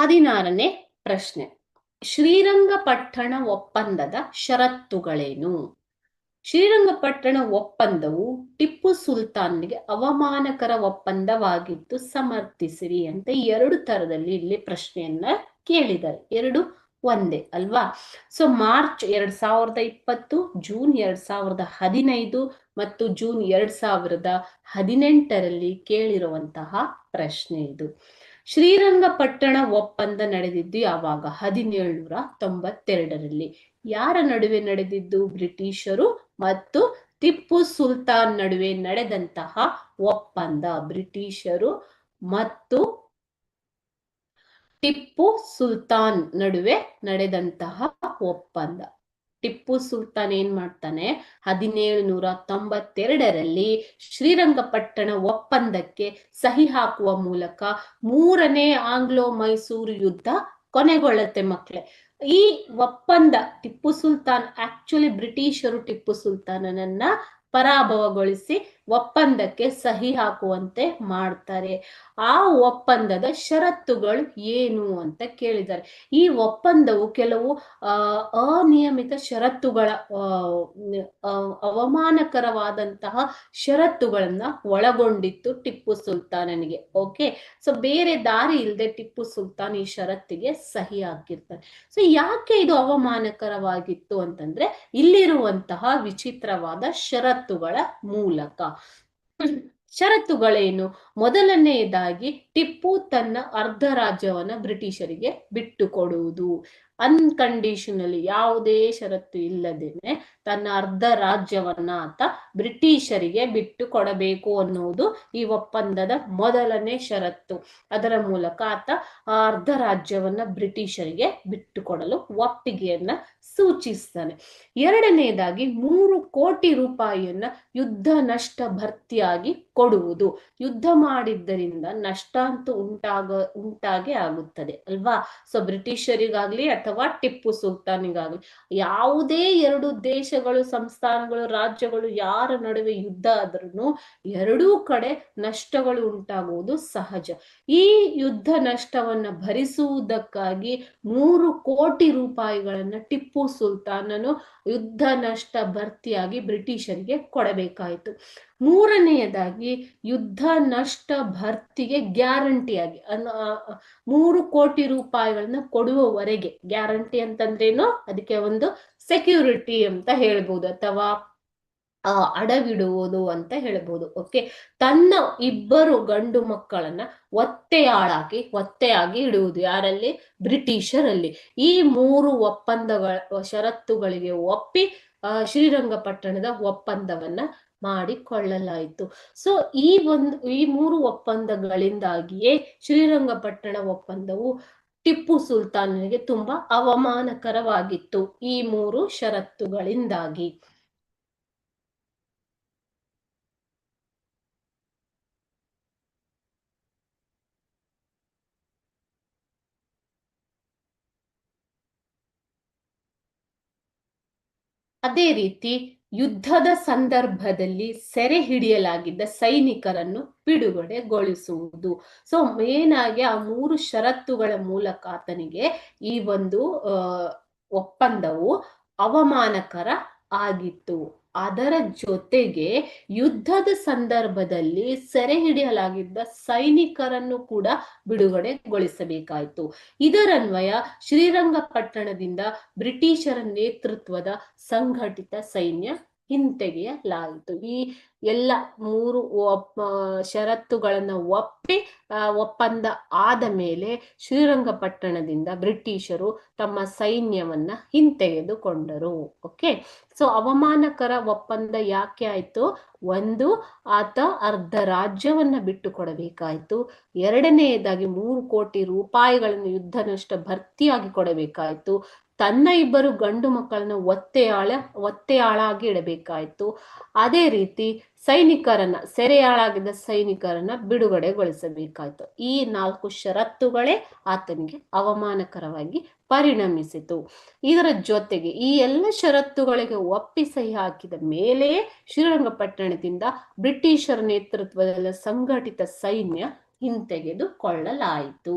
ಹದಿನಾರನೇ ಪ್ರಶ್ನೆ. ಶ್ರೀರಂಗಪಟ್ಟಣ ಒಪ್ಪಂದದ ಷರತ್ತುಗಳೇನು? ಶ್ರೀರಂಗಪಟ್ಟಣ ಒಪ್ಪಂದವು ಟಿಪ್ಪು ಸುಲ್ತಾನ್ಗೆ ಅವಮಾನಕರ ಒಪ್ಪಂದವಾಗಿದ್ದು ಸಮರ್ಥಿಸಿರಿ ಅಂತ ಎರಡು ತರದಲ್ಲಿ ಇಲ್ಲಿ ಪ್ರಶ್ನೆಯನ್ನ ಕೇಳಿದ್ದಾರೆ. ಎರಡು ಒಂದೇ, ಅಲ್ವಾ? ಸೊ ಮಾರ್ಚ್ ಎರಡ್ ಸಾವಿರದ ಇಪ್ಪತ್ತು ಜೂನ್ ಎರಡ್ ಸಾವಿರದ ಹದಿನೈದು ಮತ್ತು ಜೂನ್ ಎರಡ್ ಸಾವಿರದ ಹದಿನೆಂಟರಲ್ಲಿ ಕೇಳಿರುವಂತಹ ಪ್ರಶ್ನೆ ಇದು. ಶ್ರೀರಂಗಪಟ್ಟಣ ಒಪ್ಪಂದ ನಡೆದಿದ್ದು ಯಾವಾಗ? ಹದಿನೇಳುನೂರ ತೊಂಬತ್ತೆರಡರಲ್ಲಿ. ಯಾರ ನಡುವೆ ನಡೆದಿದ್ದು? ಬ್ರಿಟಿಷರು ಮತ್ತು ಟಿಪ್ಪು ಸುಲ್ತಾನ್ ನಡುವೆ ನಡೆದಂತಹ ಒಪ್ಪಂದ ಬ್ರಿಟಿಷರು ಮತ್ತು ಟಿಪ್ಪು ಸುಲ್ತಾನ್ ನಡುವೆ ನಡೆದಂತಹ ಒಪ್ಪಂದ. ಟಿಪ್ಪು ಸುಲ್ತಾನ್ ಏನ್ ಮಾಡ್ತಾನೆ? ಹದಿನೇಳು ನೂರ ತೊಂಬತ್ತೆರಡರಲ್ಲಿ ಶ್ರೀರಂಗಪಟ್ಟಣ ಒಪ್ಪಂದಕ್ಕೆ ಸಹಿ ಹಾಕುವ ಮೂಲಕ ಮೂರನೇ ಆಂಗ್ಲೋ ಮೈಸೂರು ಯುದ್ಧ ಕೊನೆಗೊಳ್ಳುತ್ತೆ ಮಕ್ಕಳೇ ಈ ಒಪ್ಪಂದ ಟಿಪ್ಪು ಸುಲ್ತಾನ್ ಆಕ್ಚುಲಿ ಬ್ರಿಟಿಷರು ಟಿಪ್ಪು ಸುಲ್ತಾನನನ್ನ ಪರಾಭವಗೊಳಿಸಿ ಒಪ್ಪಂದಕ್ಕೆ ಸಹಿ ಹಾಕುವಂತೆ ಮಾಡ್ತಾರೆ. ಆ ಒಪ್ಪಂದದ ಷರತ್ತುಗಳು ಏನು ಅಂತ ಕೇಳಿದ್ದಾರೆ. ಈ ಒಪ್ಪಂದವು ಕೆಲವು ಅನಿಯಮಿತ ಷರತ್ತುಗಳ ಅವಮಾನಕರವಾದಂತಹ ಷರತ್ತುಗಳನ್ನ ಒಳಗೊಂಡಿತ್ತು ಟಿಪ್ಪು ಸುಲ್ತಾನನಿಗೆ. ಓಕೆ? ಸೊ ಬೇರೆ ದಾರಿ ಇಲ್ಲದೆ ಟಿಪ್ಪು ಸುಲ್ತಾನ್ ಈ ಷರತ್ತಿಗೆ ಸಹಿ ಹಾಕಿರ್ತಾರೆ. ಸೊ ಯಾಕೆ ಇದು ಅವಮಾನಕರವಾಗಿತ್ತು ಅಂತಂದ್ರೆ, ಇಲ್ಲಿರುವಂತಹ ವಿಚಿತ್ರವಾದ ಷರತ್ತುಗಳ ಮೂಲಕ. ಷರತ್ತುಗಳೇನು? ಮೊದಲನೆಯದಾಗಿ ಟಿಪ್ಪು ತನ್ನ ಅರ್ಧ ರಾಜ್ಯವನ್ನು ಬ್ರಿಟಿಷರಿಗೆ ಬಿಟ್ಟು ಕೊಡುವುದು ಅನ್ಕಂಡೀಷನಲಿ ಯಾವುದೇ ಷರತ್ತು ಇಲ್ಲದೇನೆ ತನ್ನ ಅರ್ಧ ರಾಜ್ಯವನ್ನ ಆತ ಬ್ರಿಟಿಷರಿಗೆ ಬಿಟ್ಟು ಕೊಡಬೇಕು ಅನ್ನುವುದು ಈ ಒಪ್ಪಂದದ ಮೊದಲನೇ ಷರತ್ತು. ಅದರ ಮೂಲಕ ಆತ ಆ ಅರ್ಧ ರಾಜ್ಯವನ್ನ ಬ್ರಿಟಿಷರಿಗೆ ಬಿಟ್ಟು ಕೊಡಲು ಒಪ್ಪಿಗೆಯನ್ನ ಸೂಚಿಸ್ತಾನೆ. ಎರಡನೇದಾಗಿ ಮೂರು ಕೋಟಿ ರೂಪಾಯಿಯನ್ನ ಯುದ್ಧ ನಷ್ಟ ಭರ್ತಿಯಾಗಿ ಕೊಡುವುದು. ಯುದ್ಧ ಮಾಡಿದ್ದರಿಂದ ನಷ್ಟ ಅಂತೂ ಉಂಟಾಗ, ಉಂಟಾಗೆ ಆಗುತ್ತದೆ ಅಲ್ವಾ? ಸೊ ಬ್ರಿಟಿಷರಿಗಾಗ್ಲಿ ಅಥವಾ ಟಿಪ್ಪು ಸುಲ್ತಾನಿಗಾಗಲಿ. ಯಾವುದೇ ಎರಡು ದೇಶಗಳು, ಸಂಸ್ಥಾನಗಳು, ರಾಜ್ಯಗಳು ಯಾರ ನಡುವೆ ಯುದ್ಧ ಆದ್ರೂ ಎರಡೂ ಕಡೆ ನಷ್ಟಗಳು ಉಂಟಾಗುವುದು ಸಹಜ. ಈ ಯುದ್ಧ ನಷ್ಟವನ್ನ ಭರಿಸುವುದಕ್ಕಾಗಿ ನೂರು ಕೋಟಿ ರೂಪಾಯಿಗಳನ್ನ ಟಿಪ್ಪು ಸುಲ್ತಾನನು ಯುದ್ಧ ನಷ್ಟ ಭರ್ತಿಯಾಗಿ ಬ್ರಿಟಿಷರಿಗೆ ಕೊಡಬೇಕಾಯಿತು. ಮೂರನೆಯದಾಗಿ ಯುದ್ಧ ನಷ್ಟ ಭರ್ತಿಗೆ ಗ್ಯಾರಂಟಿಯಾಗಿ ಮೂರು ಕೋಟಿ ರೂಪಾಯಿಗಳನ್ನ ಕೊಡುವವರೆಗೆ. ಗ್ಯಾರಂಟಿ ಅಂತಂದ್ರೇನು? ಅದಕ್ಕೆ ಒಂದು ಸೆಕ್ಯೂರಿಟಿ ಅಂತ ಹೇಳ್ಬೋದು ಅಥವಾ ಅಡವಿಡುವುದು ಅಂತ ಹೇಳ್ಬೋದು. ಓಕೆ? ತನ್ನ ಇಬ್ಬರು ಗಂಡು ಮಕ್ಕಳನ್ನ ಒತ್ತೆಯಾಳಾಗಿ, ಒತ್ತೆಯಾಗಿ ಇಡುವುದು. ಯಾರಲ್ಲಿ? ಬ್ರಿಟಿಷರಲ್ಲಿ. ಈ ಮೂರು ಒಪ್ಪಂದಗಳ ಷರತ್ತುಗಳಿಗೆ ಒಪ್ಪಿ ಶ್ರೀರಂಗಪಟ್ಟಣದ ಒಪ್ಪಂದವನ್ನ ಮಾಡಿಕೊಳ್ಳಲಾಯಿತು. ಸೊ ಈ ಒಂದು, ಈ ಮೂರು ಒಪ್ಪಂದಗಳಿಂದಾಗಿಯೇ ಶ್ರೀರಂಗಪಟ್ಟಣ ಒಪ್ಪಂದವು ಟಿಪ್ಪು ಸುಲ್ತಾನನಿಗೆ ತುಂಬಾ ಅವಮಾನಕರವಾಗಿತ್ತು, ಈ ಮೂರು ಷರತ್ತುಗಳಿಂದಾಗಿ. ಅದೇ ರೀತಿ ಯುದ್ಧದ ಸಂದರ್ಭದಲ್ಲಿ ಸೆರೆ ಹಿಡಿಯಲಾಗಿದ್ದ ಸೈನಿಕರನ್ನು ಬಿಡುಗಡೆಗೊಳಿಸುವುದು. ಸೊ ಮೇನ್ ಆಗಿ ಆ ಮೂರು ಷರತ್ತುಗಳ ಮೂಲಕ ಆತನಿಗೆ ಈ ಒಂದು ಒಪ್ಪಂದವು ಅವಮಾನಕರ ಆಗಿತ್ತು. ಅದರ ಜೊತೆಗೆ ಯುದ್ಧದ ಸಂದರ್ಭದಲ್ಲಿ ಸೆರೆ ಹಿಡಿಯಲಾಗಿದ್ದ ಸೈನಿಕರನ್ನು ಕೂಡ ಬಿಡುಗಡೆಗೊಳಿಸಬೇಕಾಯಿತು. ಇದರನ್ವಯ ಶ್ರೀರಂಗಪಟ್ಟಣದಿಂದ ಬ್ರಿಟಿಷರ ನೇತೃತ್ವದ ಸಂಘಟಿತ ಸೈನ್ಯ ಹಿಂತೆಗೆಯಲಾಯಿತು ಈ ಎಲ್ಲ ಮೂರು ಷರತ್ತುಗಳನ್ನು ಒಪ್ಪಿ ಒಪ್ಪಂದ ಆದ ಮೇಲೆ ಶ್ರೀರಂಗಪಟ್ಟಣದಿಂದ ಬ್ರಿಟಿಷರು ತಮ್ಮ ಸೈನ್ಯವನ್ನ ಹಿಂತೆಗೆದುಕೊಂಡರು. ಓಕೆ? ಸೊ, ಅವಮಾನಕರ ಒಪ್ಪಂದ ಯಾಕೆ ಆಯ್ತು? ಒಂದು, ಆತ ಅರ್ಧ ರಾಜ್ಯವನ್ನ ಬಿಟ್ಟು ಕೊಡಬೇಕಾಯ್ತು ಎರಡನೆಯದಾಗಿ ಮೂರು ಕೋಟಿ ರೂಪಾಯಿಗಳನ್ನು ಯುದ್ಧ ನಷ್ಟ ಭರ್ತಿಯಾಗಿ ಕೊಡಬೇಕಾಯ್ತು. ತನ್ನ ಇಬ್ಬರು ಗಂಡು ಮಕ್ಕಳನ್ನು ಒತ್ತೆಯಾಳ ಒತ್ತೆಯಾಳಾಗಿ ಇಡಬೇಕಾಯ್ತು. ಅದೇ ರೀತಿ ಸೈನಿಕರನ್ನ, ಸೆರೆಯಾಳಾಗಿದ್ದ ಸೈನಿಕರನ್ನ ಬಿಡುಗಡೆಗೊಳಿಸಬೇಕಾಯ್ತು. ಈ ನಾಲ್ಕು ಷರತ್ತುಗಳೇ ಆತನಿಗೆ ಅವಮಾನಕರವಾಗಿ ಪರಿಣಮಿಸಿತು. ಇದರ ಜೊತೆಗೆ ಈ ಎಲ್ಲ ಷರತ್ತುಗಳಿಗೆ ಒಪ್ಪಿ ಸಹಿ ಹಾಕಿದ ಮೇಲೆಯೇ ಶ್ರೀರಂಗಪಟ್ಟಣದಿಂದ ಬ್ರಿಟಿಷರ ನೇತೃತ್ವದಲ್ಲಿ ಸಂಘಟಿತ ಸೈನ್ಯ ಹಿಂತೆಗೆದುಕೊಳ್ಳಲಾಯಿತು.